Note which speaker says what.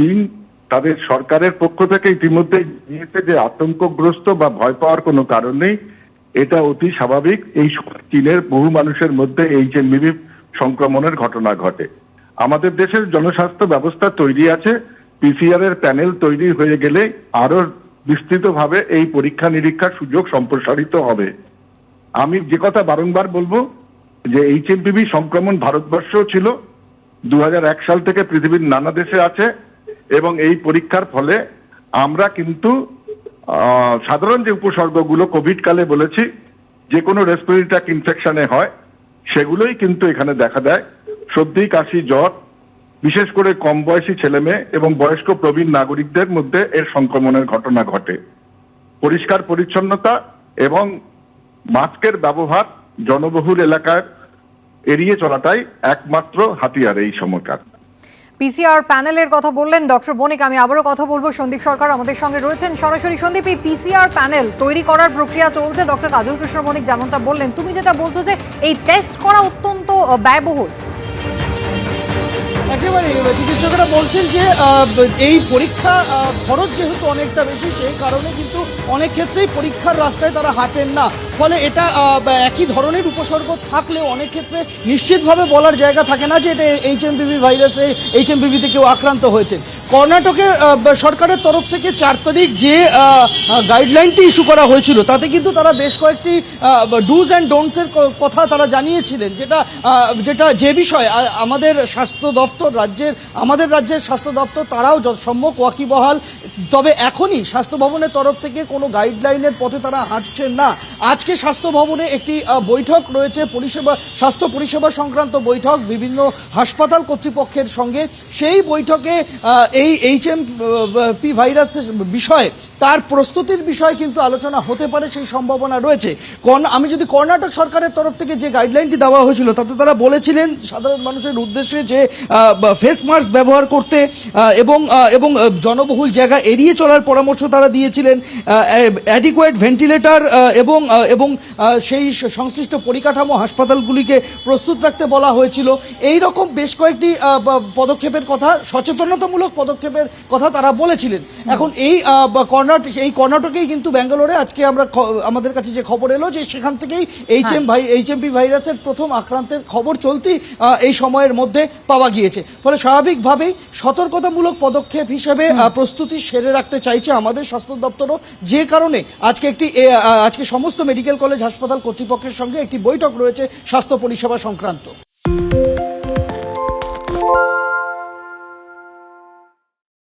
Speaker 1: চীন তাদের সরকারের পক্ষ থেকে ইতিমধ্যে নিয়েছে যে আতঙ্কগ্রস্ত বা ভয় পাওয়ার কোনো কারণ নেই। এটা অতি স্বাভাবিক। এই চীনের বহু মানুষের মধ্যে এইচ সংক্রমণের ঘটনা ঘটে। আমাদের দেশের জনস্বাস্থ্য ব্যবস্থা তৈরি আছে। পিসিআর এর প্যানেল তৈরি হয়ে গেলে আরও বিস্তৃতভাবে এই পরীক্ষা নিরীক্ষার সুযোগ সম্প্রসারিত হবে। আমি যে কথা বারংবার বলব, যে এইচএমপিভি সংক্রমণ ভারতবর্ষও ছিল। দু হাজার এক সাল থেকে পৃথিবীর নানা দেশে আছে। এবং এই পরীক্ষার ফলে আমরা কিন্তু সাধারণ যে উপসর্গগুলো কোভিড কালে বলেছি, যে কোনো রেসপিরেটরি ইনফেকশনে হয়, সেগুলোই কিন্তু এখানে দেখা দেয়। সর্দি, কাশি, জ্বর, বিশেষ করে কম বয়সী ছেলে মেয়ে এবং বয়স্ক প্রবীণ নাগরিকদের মধ্যে এর সংক্রমণের ঘটনা ঘটে। পরিষ্কার পরিচ্ছন্নতা এবং মাস্কের ব্যবহার জনবহুল এলাকার এড়িয়ে চলাটাই একমাত্র হাতিয়ার এই সময়কার।
Speaker 2: পিসিআর প্যানেলের কথা বললেন ডক্টর বণিক। আমি আবারও কথা বলব। সন্দীপ সরকার আমাদের সঙ্গে রয়েছেন। সরাসরি সন্দীপ, এই পিসিআর প্যানেল তৈরি করার প্রক্রিয়া চলছে। ডক্টর কাজল কৃষ্ণ বণিক যেমনটা বললেন, তুমি যেটা বলছো যে এই টেস্ট করা অত্যন্ত ব্যয়বহুল।
Speaker 3: একেবারে চিকিৎসকরা বলছেন যে এই পরীক্ষা খরচ যেহেতু অনেকটা বেশি, সেই কারণে কিন্তু অনেক ক্ষেত্রেই পরীক্ষার রাস্তায় তারা হাঁটেন না। ফলে এটা একই ধরনের উপসর্গ থাকলেও অনেক ক্ষেত্রে নিশ্চিতভাবে বলার জায়গা থাকে না যে এটা এইচ এমপিভি ভাইরাসে এইচ এমপিভিতে কেউ আক্রান্ত হয়েছে। কর্ণাটকের সরকারের তরফ থেকে চার তারিখ যে গাইডলাইনটি ইস্যু করা হয়েছিল, তাতে কিন্তু তারা বেশ কয়েকটি ডুজ অ্যান্ড ডোন্টসের কথা তারা জানিয়েছিলেন, যেটা যেটা যে বিষয় আমাদের স্বাস্থ্য দপ্তর রাজ্যের, আমাদের রাজ্যের স্বাস্থ্য দপ্তর তারাও সম্যক ওয়াকিবহাল, তবে এখনই স্বাস্থ্য ভবনের তরফ থেকে কোনো গাইডলাইনের পথে তারা হাঁটছেন না। আজকে স্বাস্থ্য ভবনে একটি বৈঠক রয়েছে। পরিষেবা, স্বাস্থ্য পরিষেবা সংক্রান্ত বৈঠক বিভিন্ন হাসপাতাল কর্তৃপক্ষের সঙ্গে। সেই বৈঠকে এই এইচ এম পি ভাইরাসের বিষয়ে, তার প্রস্তুতির বিষয়ে কিন্তু আলোচনা হতে পারে সেই সম্ভাবনা রয়েছে। আমি যদি কর্ণাটক সরকারের তরফ থেকে যে গাইডলাইনটি দেওয়া হয়েছিল, তাতে তারা বলেছিলেন সাধারণ মানুষের উদ্দেশ্যে যে ফেস মাস্ক ব্যবহার করতে এবং এবং জনবহুল জায়গা এড়িয়ে চলার পরামর্শ তারা দিয়েছিলেন। অ্যাডিকুয়েট ভেন্টিলেটর এবং এবং সেই সংশ্লিষ্ট পরিকাঠামো হাসপাতালগুলিকে প্রস্তুত রাখতে বলা হয়েছিল। এই রকম বেশ কয়েকটি পদক্ষেপের কথা সচেতনতামূলক পদক্ষেপের কথা তারা বলেছিলেন। এখন এই কর্ণাটক এই কর্ণাটকেই কিন্তু ব্যাঙ্গালোরে আজকে আমরা আমাদের কাছে যে খবর এলো যে সেখান থেকেই এইচ এম ভাই এইচ এমপি ভাইরাসের প্রথম আক্রান্তের খবর চলতি এই সময়ের মধ্যে পাওয়া গিয়েছে। ফলে স্বাভাবিকভাবেই সতর্কতামূলক পদক্ষেপ হিসেবে প্রস্তুতি সেরে রাখতে চাইছে আমাদের স্বাস্থ্য দপ্তরও। যে কারণে আজকে একটি আজকে সমস্ত মেডিকেল কলেজ হাসপাতাল কর্তৃপক্ষের সঙ্গে একটি বৈঠক রয়েছে স্বাস্থ্য পরিষেবা সংক্রান্ত।